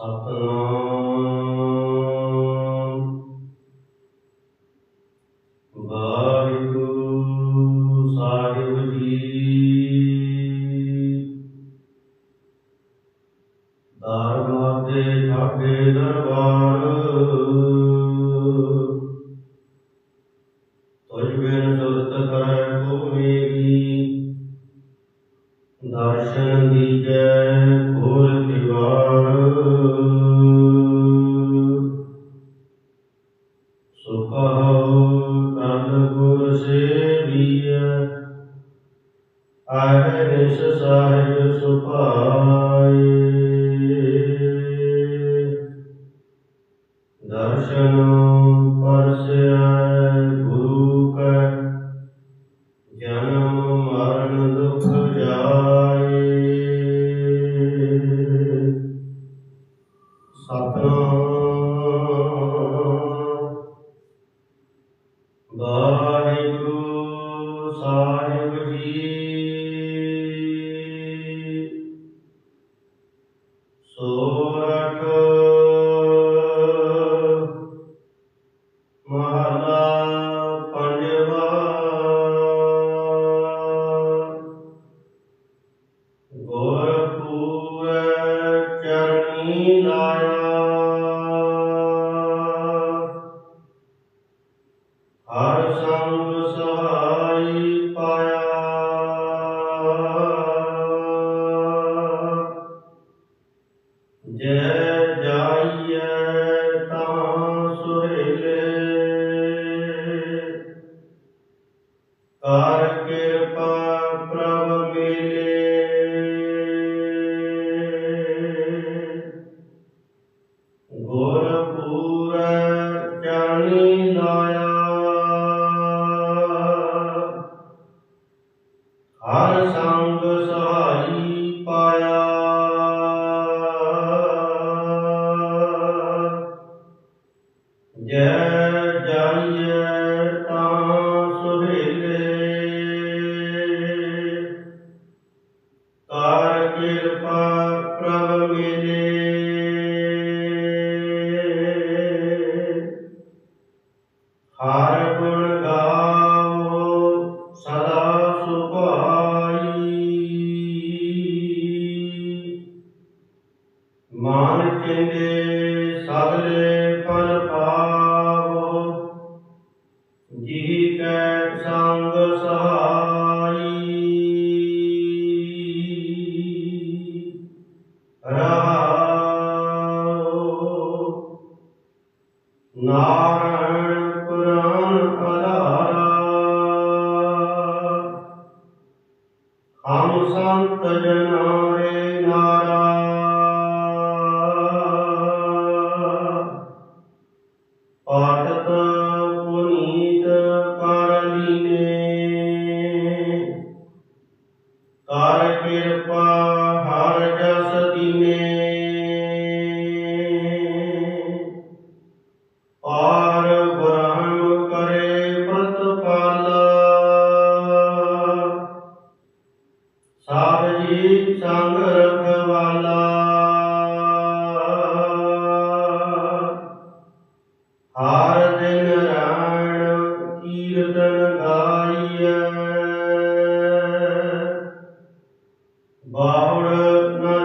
Satu ਆਹੇ ਨਿਸ ਸਾਹਿਬ ਸੁਭਾਈ ਦਰਸ਼ਨ ਕਰ ਕਿਰਪਾ ਹਰ ਗੁਣ ਗਾਵੋ ਸਦਾ ਸੁਭਾਈ ਮਾਨ ਕਿੰਦੇ ਸਗਲੇ ਪਰ ਭਜਨਾ ਰੇ ਨਾਰਾ। ਪਾਠਕ ਪੁਨੀਤ ਕਰ ਲੀਨੇ। ਕਰ ਕਿਰਪਾ ਹਰ ਜਸ ਦੀਨੇ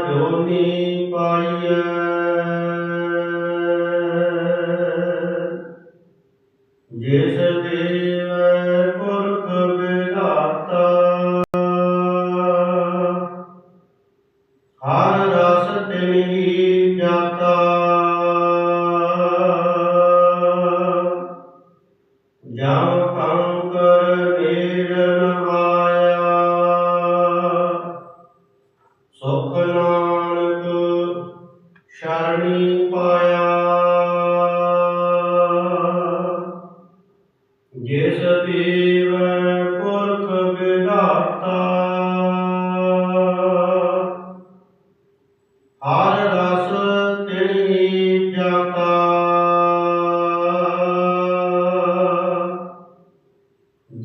ਜੋਨੀ ਪਾਈਐ।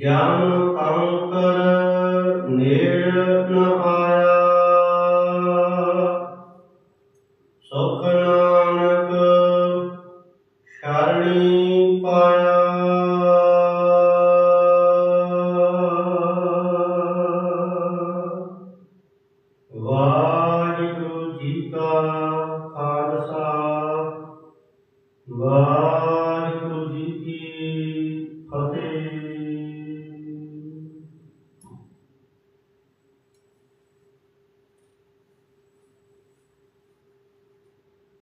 ਗਿਆਨ ਕਰਮ